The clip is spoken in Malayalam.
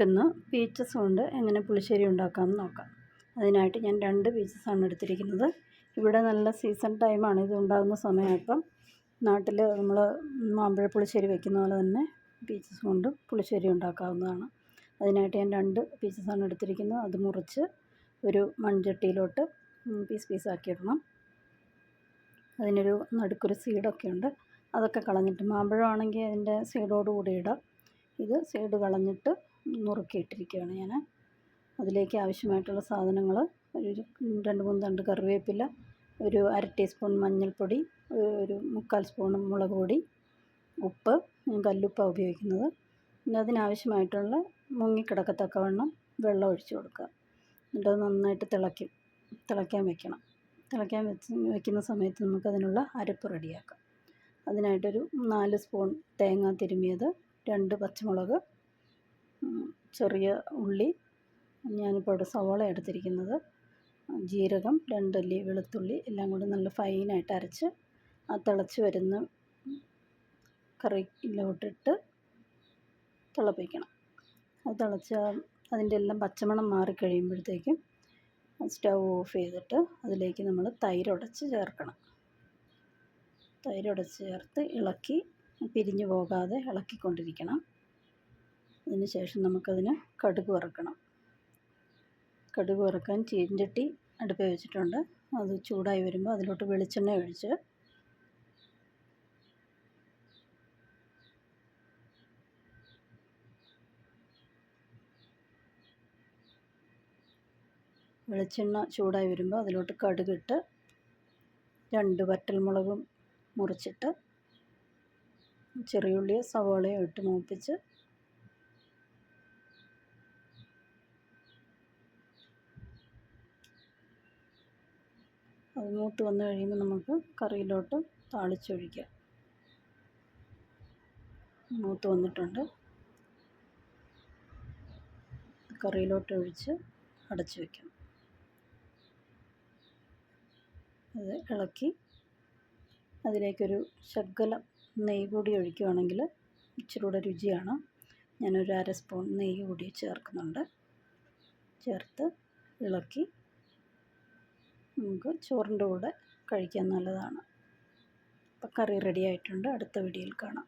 നമുക്കിന്ന് പീച്ചസ് കൊണ്ട് എങ്ങനെ പുളിശ്ശേരി ഉണ്ടാക്കാമെന്ന് നോക്കാം. അതിനായിട്ട് ഞാൻ രണ്ട് പീച്ചസാണ് എടുത്തിരിക്കുന്നത്. ഇവിടെ നല്ല സീസൺ ടൈമാണ് ഇത് ഉണ്ടാകുന്ന സമയമായപ്പം നാട്ടിൽ നമ്മൾ മാമ്പഴ പുളിശ്ശേരി വെക്കുന്ന പോലെ തന്നെ പീച്ചസ് കൊണ്ട് പുളിശ്ശേരി ഉണ്ടാക്കാവുന്നതാണ്. അതിനായിട്ട് ഞാൻ രണ്ട് പീച്ചസാണ് എടുത്തിരിക്കുന്നത്. അത് മുറിച്ച് ഒരു മൺചട്ടിയിലോട്ട് പീസ് പീസാക്കി ഇടണം. അതിനൊരു നടുക്കൊരു സീഡൊക്കെ ഉണ്ട്. അതൊക്കെ കളഞ്ഞിട്ട് മാമ്പഴമാണെങ്കിൽ അതിന്റെ സീഡോട് കൂടി ഇടാം. ഇത് സൈഡ് കളഞ്ഞിട്ട് നുറുക്കിയിട്ടിരിക്കുകയാണ് ഞാൻ. അതിലേക്ക് ആവശ്യമായിട്ടുള്ള സാധനങ്ങൾ ഒരു രണ്ട് മൂന്ന് തണ്ട് കറിവേപ്പില ഒരു അര ടീസ്പൂൺ മഞ്ഞൾപ്പൊടി ഒരു മുക്കാൽ സ്പൂൺ മുളക് പൊടി ഉപ്പ് കല്ലുപ്പാണ് ഉപയോഗിക്കുന്നത്. പിന്നെ അതിനാവശ്യമായിട്ടുള്ള മുങ്ങിക്കിടക്കത്തക്കവണ്ണം വെള്ളം ഒഴിച്ചു കൊടുക്കുക. എന്നിട്ട് നന്നായിട്ട് തിളയ്ക്കും തിളയ്ക്കാൻ വെക്കണം. തിളയ്ക്കാൻ വെച്ച് വെക്കുന്ന സമയത്ത് നമുക്കതിനുള്ള അരപ്പ് റെഡിയാക്കാം. അതിനായിട്ടൊരു നാല് സ്പൂൺ തേങ്ങ തിരുമിയത് രണ്ട് പച്ചമുളക് ചെറിയ ഉള്ളി ഞാനിപ്പോൾ ഇവിടെ സവോള എടുത്തിരിക്കുന്നത്. ജീരകം രണ്ടല്ലി വെളുത്തുള്ളി എല്ലാം കൂടി നല്ല ഫൈനായിട്ട് അരച്ച് ആ തിളച്ച് വരുന്ന കറിയിലോട്ടിട്ട് തിളപ്പിക്കണം. അത് തിളച്ച അതിന്റെ എല്ലാം പച്ചമണം മാറിക്കഴിയുമ്പോഴത്തേക്കും സ്റ്റൗ ഓഫ് ചെയ്തിട്ട് അതിലേക്ക് നമ്മൾ തൈര് ഉടച്ച് ചേർക്കണം. തൈര് ഉടച്ച് ചേർത്ത് ഇളക്കി പിരിഞ്ഞു പോകാതെ ഇളക്കിക്കൊണ്ടിരിക്കണം. അതിന് ശേഷം നമുക്കതിന് കടുക് വറക്കണം. കടുക് വറക്കാൻ ചീഞ്ചട്ടി അടുപ്പിൽ വെച്ചിട്ടുണ്ട്. അത് ചൂടായി വരുമ്പോൾ അതിലോട്ട് വെളിച്ചെണ്ണ ഒഴിച്ച് വെളിച്ചെണ്ണ ചൂടായി വരുമ്പോൾ അതിലോട്ട് കടുകിട്ട് രണ്ട് വറ്റൽമുളകും മുറിച്ചിട്ട് ചെറിയുള്ളിയോ സവോളയും ഇട്ട് മൂപ്പിച്ച് അത് മൂത്ത് വന്നു കഴിയുമ്പോൾ നമുക്ക് കറിയിലോട്ട് താളിച്ചൊഴിക്കാം. മൂത്ത് വന്നിട്ടുണ്ട്. കറിയിലോട്ട് ഒഴിച്ച് അടച്ചു വയ്ക്കാം അത് ഇളക്കി അതിലേക്കൊരു ശകലം നെയ്യ് കൂടി ഒഴിക്കുകയാണെങ്കിൽ ഇച്ചിരി കൂടെ രുചിയാണ്. ഞാനൊരു അര സ്പൂൺ നെയ്യ് കൂടി ചേർക്കുന്നുണ്ട്. ചേർത്ത് ഇളക്കി നമുക്ക് ചോറിന്റെ കൂടെ കഴിക്കാൻ നല്ലതാണ്. അപ്പം കറി റെഡി ആയിട്ടുണ്ട്. അടുത്ത വീഡിയോയിൽ കാണാം.